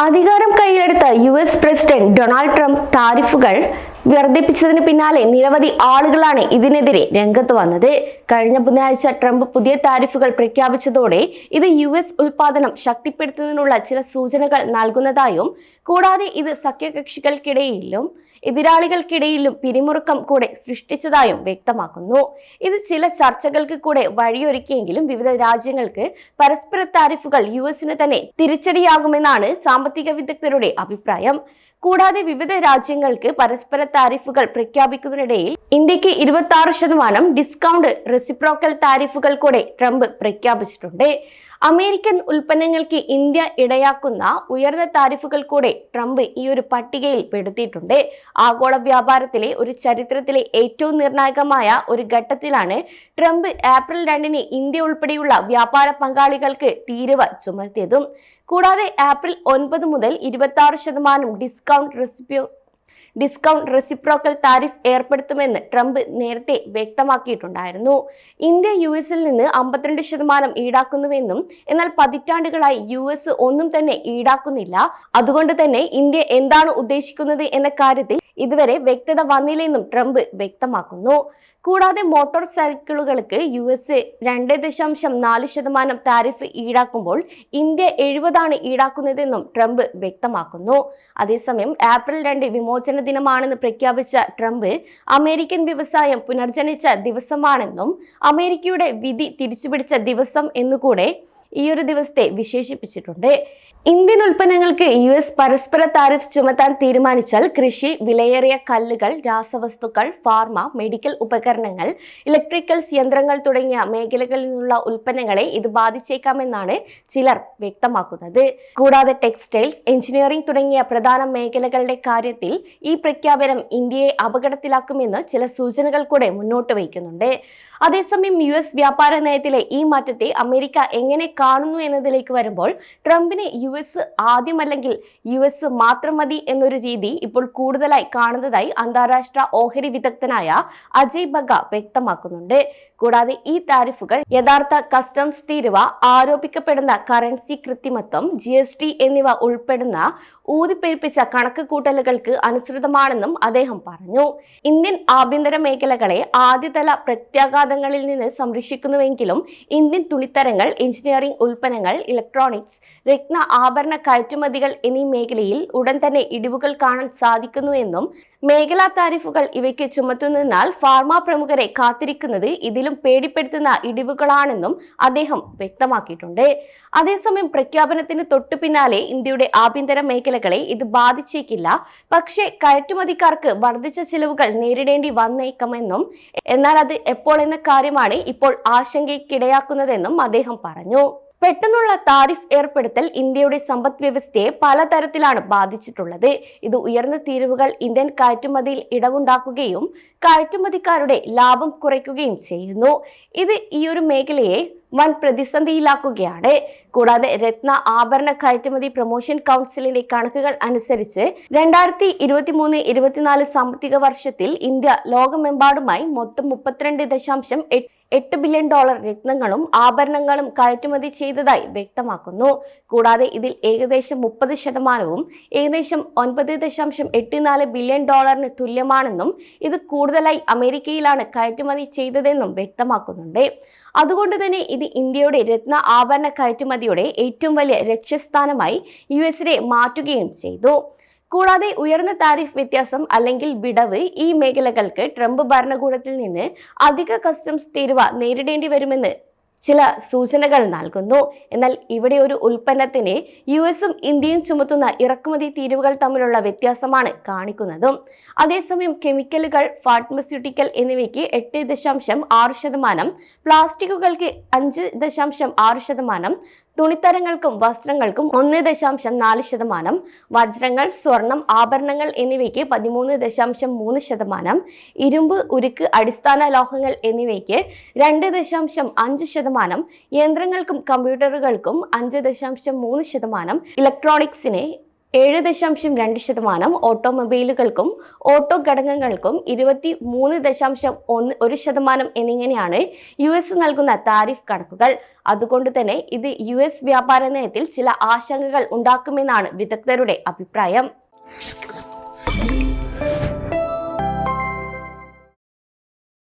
അധികാരം കയ്യിലെടുത്ത U S president Donald Trump താരിഫുകൾ വർദ്ധിപ്പിച്ചതിന് പിന്നാലെ നിരവധി ആളുകളാണ് ഇതിനെതിരെ രംഗത്ത് വന്നത്. കഴിഞ്ഞ ബുധനാഴ്ച ട്രംപ് പുതിയ താരിഫുകൾ പ്രഖ്യാപിച്ചതോടെ ഇത് യു എസ് ഉൽപാദനം ശക്തിപ്പെടുത്തുന്നതിനുള്ള ചില സൂചനകൾ നൽകുന്നതായും കൂടാതെ ഇത് സഖ്യകക്ഷികൾക്കിടയിലും എതിരാളികൾക്കിടയിലും പിരിമുറുക്കം കൂടെ സൃഷ്ടിച്ചതായും വ്യക്തമാക്കുന്നു. ഇത് ചില ചർച്ചകൾക്ക് കൂടെ വഴിയൊരുക്കിയെങ്കിലും വിവിധ രാജ്യങ്ങൾക്ക് പരസ്പര താരിഫുകൾ യു എസിന് തന്നെ തിരിച്ചടിയാകുമെന്നാണ് സാമ്പത്തിക വിദഗ്ധരുടെ അഭിപ്രായം. കൂടാതെ വിവിധ രാജ്യങ്ങൾക്ക് പരസ്പര താരിഫുകൾ പ്രഖ്യാപിക്കുന്നതിനിടയിൽ ഇന്ത്യയ്ക്ക് ഇരുപത്തി ശതമാനം ഡിസ്കൗണ്ട് റെസിപ്രോക്കൽ താരിഫുകൾ കൂടെ ട്രംപ് പ്രഖ്യാപിച്ചിട്ടുണ്ട്. അമേരിക്കൻ ഉൽപ്പന്നങ്ങൾക്ക് ഇന്ത്യ ഇടയാക്കുന്ന ഉയർന്ന താരിഫുകൾ കൂടെ ട്രംപ് ഈ ഒരു പട്ടികയിൽ പെടുത്തിയിട്ടുണ്ട്. ആഗോള വ്യാപാരത്തിലെ ഒരു ചരിത്രത്തിലെ ഏറ്റവും നിർണായകമായ ഒരു ഘട്ടത്തിലാണ് ട്രംപ് ഏപ്രിൽ രണ്ടിന് ഇന്ത്യ ഉൾപ്പെടെയുള്ള വ്യാപാര പങ്കാളികൾക്ക് തീരുവ ചുമത്തിയതും. കൂടാതെ ഏപ്രിൽ ഒൻപത് മുതൽ ഇരുപത്തി ശതമാനം ഡിസ്കൗണ്ട് റെസിപ്യോ ഡിസ്കൗണ്ട് റെസിപ്രോക്കൽ താരിഫ് ഏർപ്പെടുത്തുമെന്ന് ട്രംപ് നേരത്തെ വ്യക്തമാക്കിയിട്ടുണ്ടായിരുന്നു. ഇന്ത്യ യു എസിൽ നിന്ന് അമ്പത്തിരണ്ട് ശതമാനം ഈടാക്കുന്നുവെന്നും എന്നാൽ പതിറ്റാണ്ടുകളായി യു എസ് ഒന്നും തന്നെ ഈടാക്കുന്നില്ല. അതുകൊണ്ട് തന്നെ ഇന്ത്യ എന്താണ് ഉദ്ദേശിക്കുന്നത് എന്ന കാര്യത്തിൽ ഇതുവരെ വ്യക്തത വന്നില്ലെന്നും ട്രംപ് വ്യക്തമാക്കുന്നു. കൂടാതെ മോട്ടോർ സൈക്കിളുകൾക്ക് യു എസ് എ രണ്ട് ദശാംശം നാല് ശതമാനം താരിഫ് ഈടാക്കുമ്പോൾ ഇന്ത്യ എഴുപതാണ് ഈടാക്കുന്നതെന്നും ട്രംപ് വ്യക്തമാക്കുന്നു. അതേസമയം ഏപ്രിൽ രണ്ട് വിമോചന ദിനമാണെന്ന് പ്രഖ്യാപിച്ച ട്രംപ് അമേരിക്കൻ വ്യവസായം പുനർജനിച്ച ദിവസമാണെന്നും അമേരിക്കയുടെ വിധി തിരിച്ചുപിടിച്ച ദിവസം എന്നുകൂടെ ഈ ഒരു ദിവസത്തെ വിശേഷിപ്പിച്ചിട്ടുണ്ട്. ഇന്ത്യൻ ഉൽപ്പന്നങ്ങൾക്ക് യു എസ് പരസ്പര താരിഫ് ചുമത്താൻ തീരുമാനിച്ചാൽ കൃഷി വിലയേറിയ കല്ലുകൾ രാസവസ്തുക്കൾ ഫാർമ മെഡിക്കൽ ഉപകരണങ്ങൾ ഇലക്ട്രിക്കൽസ് യന്ത്രങ്ങൾ തുടങ്ങിയ മേഖലകളിൽ നിന്നുള്ള ഉൽപ്പന്നങ്ങളെ ഇത് ബാധിച്ചേക്കാമെന്നാണ് ചിലർ വ്യക്തമാക്കുന്നത്. കൂടാതെ ടെക്സ്റ്റൈൽസ് എഞ്ചിനീയറിംഗ് തുടങ്ങിയ പ്രധാന മേഖലകളുടെ കാര്യത്തിൽ ഈ പ്രഖ്യാപനം ഇന്ത്യയെ അപകടത്തിലാക്കുമെന്ന് ചില സൂചനകൾ കൂടെ മുന്നോട്ട് വയ്ക്കുന്നുണ്ട്. അതേസമയം യു എസ് വ്യാപാര നയത്തിലെ ഈ മാറ്റത്തെ അമേരിക്ക എങ്ങനെ കാണുന്നു എന്നതിലേക്ക് വരുമ്പോൾ ട്രംപിന് യു എസ് ആദ്യമല്ലെങ്കിൽ യു എസ് മാത്രം മതി എന്നൊരു രീതി ഇപ്പോൾ കൂടുതലായി കാണുന്നതായി അന്താരാഷ്ട്ര ഓഹരി വിദഗ്ധനായ അജയ് ബഗ വ്യക്തമാക്കുന്നുണ്ട്. കൂടാതെ ഈ താരിഫുകൾ യഥാർത്ഥ കസ്റ്റംസ് തീരുവ ആരോപിക്കപ്പെടുന്ന കറൻസി കൃത്രിമത്വം ജി എസ് ടി എന്നിവ ഉൾപ്പെടുന്ന ഊതിപ്പെരുപ്പിച്ച കണക്ക് കൂട്ടലുകൾക്ക് അനുസൃതമാണെന്നും അദ്ദേഹം പറഞ്ഞു. ഇന്ത്യൻ ആഭ്യന്തര മേഖലകളെ ആദ്യതല പ്രത്യാഘാതങ്ങളിൽ നിന്ന് സംരക്ഷിക്കുന്നുവെങ്കിലും ഇന്ത്യൻ തുണിത്തരങ്ങൾ എഞ്ചിനീയറിംഗ് ഉൽപ്പന്നങ്ങൾ ഇലക്ട്രോണിക്സ് രത്ന ആഭരണ കയറ്റുമതികൾ എന്നീ മേഖലയിൽ ഉടൻ തന്നെ ഇടിവുകൾ കാണാൻ സാധിക്കുന്നുവെന്നും മേഖലാ താരിഫുകൾ ഇവയ്ക്ക് ചുമത്തുന്നതിനാൽ ഫാർമ പ്രമുഖരെ കാത്തിരിക്കുന്നത് ഇതിലും പേടിപ്പെടുത്തുന്ന ഇടിവുകളാണെന്നും അദ്ദേഹം വ്യക്തമാക്കിയിട്ടുണ്ട്. അതേസമയം പ്രഖ്യാപനത്തിന് തൊട്ടു പിന്നാലെ ഇന്ത്യയുടെ ആഭ്യന്തര മേഖലകളെ ഇത് ബാധിച്ചേക്കില്ല. പക്ഷേ കയറ്റുമതിക്കാർക്ക് വർദ്ധിച്ച ചിലവുകൾ നേരിടേണ്ടി വന്നേക്കുമെന്നും എന്നാൽ അത് എപ്പോൾ എന്ന കാര്യമാണ് ഇപ്പോൾ ആശങ്കയ്ക്കിടയാക്കുന്നതെന്നും അദ്ദേഹം പറഞ്ഞു. പെട്ടെന്നുള്ള താരിഫ് ഏർപ്പെടുത്തൽ ഇന്ത്യയുടെ സമ്പദ് വ്യവസ്ഥയെ പലതരത്തിലാണ് ബാധിച്ചിട്ടുള്ളത്. ഇത് ഉയർന്ന തീരുവകൾ ഇന്ത്യൻ കയറ്റുമതിയിൽ ഇടവുണ്ടാക്കുകയും കയറ്റുമതിക്കാരുടെ ലാഭം കുറയ്ക്കുകയും ചെയ്യുന്നു. ഇത് ഈ ഒരു മേഖലയെ വൻ പ്രതിസന്ധിയിലാക്കുകയാണ്. കൂടാതെ രത്ന ആഭരണ കയറ്റുമതി പ്രൊമോഷൻ കൗൺസിലിന്റെ കണക്കുകൾ അനുസരിച്ച് രണ്ടായിരത്തി ഇരുപത്തി മൂന്ന് ഇരുപത്തിനാല് സാമ്പത്തിക വർഷത്തിൽ ഇന്ത്യ ലോകമെമ്പാടുമായി മൊത്തം മുപ്പത്തിരണ്ട് ദശാംശം എട്ട് ബില്യൺ ഡോളർ രത്നങ്ങളും ആഭരണങ്ങളും കയറ്റുമതി ചെയ്തതായി വ്യക്തമാക്കുന്നു. കൂടാതെ ഇതിൽ ഏകദേശം മുപ്പത് ശതമാനവും ഏകദേശം ഒൻപത് ദശാംശം എട്ട് നാല് ബില്യൺ ഡോളറിന് തുല്യമാണെന്നും ഇത് കൂടുതലായി അമേരിക്കയിലാണ് കയറ്റുമതി ചെയ്തതെന്നും വ്യക്തമാക്കുന്നുണ്ട്. അതുകൊണ്ട് തന്നെ ഇത് ഇന്ത്യയുടെ രത്ന ആഭരണ കയറ്റുമതിയുടെ ഏറ്റവും വലിയ ലക്ഷ്യസ്ഥാനമായി യു എസിനെ മാറ്റുകയും ചെയ്തു. കൂടാതെ ഉയർന്ന താരിഫ് വ്യത്യാസം അല്ലെങ്കിൽ വിടവ് ഈ മേഖലകൾക്ക് ട്രംപ് ഭരണകൂടത്തിൽ നിന്ന് അധിക കസ്റ്റംസ് തീരുവ നേരിടേണ്ടി വരുമെന്ന് ചില സൂചനകൾ നൽകുന്നു. എന്നാൽ ഇവിടെ ഒരു ഉൽപ്പന്നത്തിന് യു എസും ഇന്ത്യയും ചുമത്തുന്ന ഇറക്കുമതി തീരുവകൾ തമ്മിലുള്ള വ്യത്യാസമാണ് കാണിക്കുന്നതും. അതേസമയം കെമിക്കലുകൾ ഫാർമസ്യൂട്ടിക്കൽ എന്നിവയ്ക്ക് എട്ട് ദശാംശം ആറ് ശതമാനം പ്ലാസ്റ്റിക്കുകൾക്ക് അഞ്ച് ദശാംശം ആറ് ശതമാനം തുണിത്തരങ്ങൾക്കും വസ്ത്രങ്ങൾക്കും ഒന്ന് ദശാംശം നാല് ശതമാനം വജ്രങ്ങൾ സ്വർണം ആഭരണങ്ങൾ എന്നിവയ്ക്ക് പതിമൂന്ന് ദശാംശം മൂന്ന് ശതമാനം ഇരുമ്പ് ഉരുക്ക് അടിസ്ഥാന ലോഹങ്ങൾ എന്നിവയ്ക്ക് രണ്ട് ദശാംശം അഞ്ച് ശതമാനം യന്ത്രങ്ങൾക്കും കമ്പ്യൂട്ടറുകൾക്കും അഞ്ച് ദശാംശം മൂന്ന് ശതമാനം ഇലക്ട്രോണിക്സിന് ഏഴ് ദശാംശം രണ്ട് ശതമാനം ഓട്ടോമൊബൈലുകൾക്കും ഓട്ടോ ഘടകങ്ങൾക്കും ഇരുപത്തി മൂന്ന് ദശാംശം ഒന്ന് ഒരു ശതമാനം എന്നിങ്ങനെയാണ് യു എസ് നൽകുന്ന താരിഫ് കണക്കുകൾ. അതുകൊണ്ട് തന്നെ ഇത് യു എസ് വ്യാപാര നയത്തിൽ ചില ആശങ്കകൾ ഉണ്ടാക്കുമെന്നാണ് വിദഗ്ധരുടെ അഭിപ്രായം.